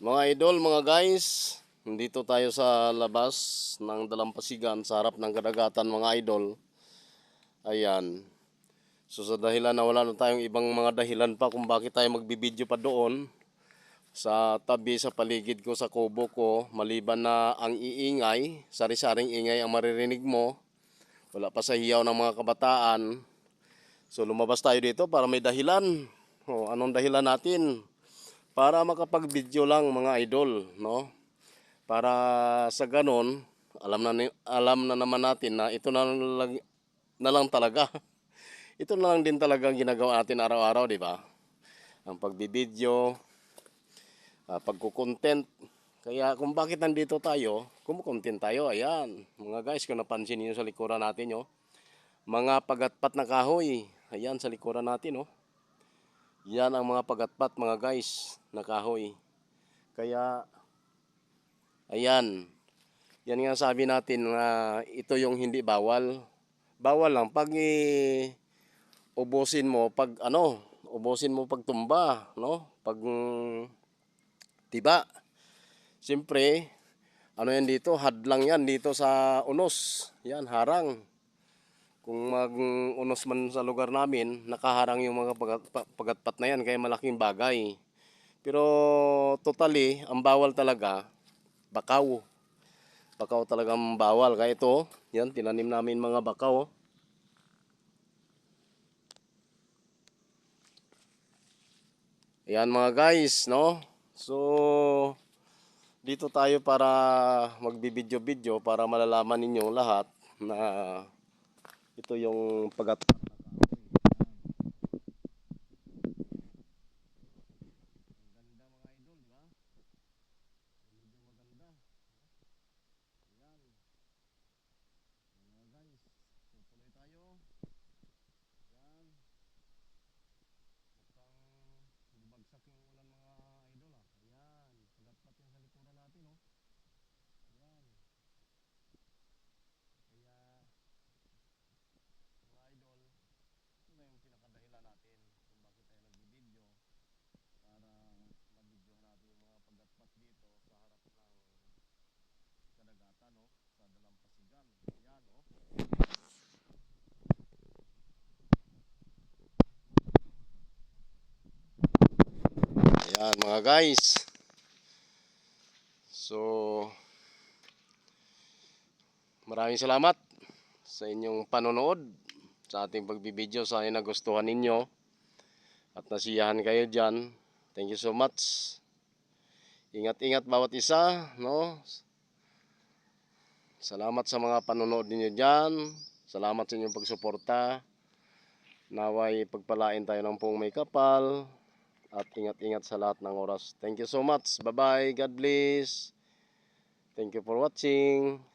Mga idol, mga guys, nandito tayo sa labas ng Dalampasigan sa harap ng kadagatan mga idol. Ayan. So sa dahilan na wala na tayong ibang mga dahilan pa kung bakit tayo magbibideo pa doon sa tabi sa paligid ko sa kubo ko maliban na ang iingay, sari-saring ingay ang maririnig mo. Wala pa sa hiyaw ng mga kabataan. So lumabas tayo dito para may dahilan. O, anong dahilan natin? Para makapag-video lang mga idol, no? Para sa ganon, alam na alam na naman natin na ito na lang, na lang talaga. ito na lang din talaga ang ginagawa natin araw-araw, di ba? Ang pagbibideo, uh, pagkukontent. Kaya kung bakit nandito tayo, kumukontent tayo, ayan. Mga guys, kung napansin niyo sa likuran natin, yo, mga pagatpat na kahoy, ayan sa likuran natin, oh. Yan ang mga pagatpat mga guys na kahoy. Kaya ayan. Yan nga sabi natin na ito yung hindi bawal. Bawal lang pag i- ubusin mo pag ano, ubusin mo pag tumba, no? Pag tiba. Siyempre, ano yan dito? Hadlang yan dito sa unos. Yan, harang kung mag-unos man sa lugar namin, nakaharang yung mga pagat, pa- pagatpat na yan, kaya malaking bagay. Pero totally, ang bawal talaga, bakaw. Bakaw talagang bawal. Kaya ito, yan, tinanim namin mga bakaw. Ayan mga guys, no? So, dito tayo para magbibideo-video para malalaman ninyo lahat na ito yung pagat Ganda mga idol, di ba? Medyo maganda. Ayan. Mga guys, tutuloy tayo. Ayan. Mukhang bumagsak yung ulan mga idol ah. Ayan. Pagat-pat yung sa likuran natin oh. Ayan. Kaya mga idol, ito na yung pinakadahilan natin kung bakit tayo nagbibideo para mabidyo natin yung mga pagatpat dito sa harap ng kadagatan no? sa Dalampasigan. Ayan no? Ayan mga guys. So, maraming salamat sa inyong panonood sa ating pagbibideo. Sana nagustuhan ninyo at nasiyahan kayo dyan. Thank you so much. Ingat-ingat bawat isa, no? Salamat sa mga panonood ninyo dyan. Salamat sa inyong pagsuporta. Naway pagpalain tayo ng pong may kapal. At ingat-ingat sa lahat ng oras. Thank you so much. Bye-bye. God bless. Thank you for watching.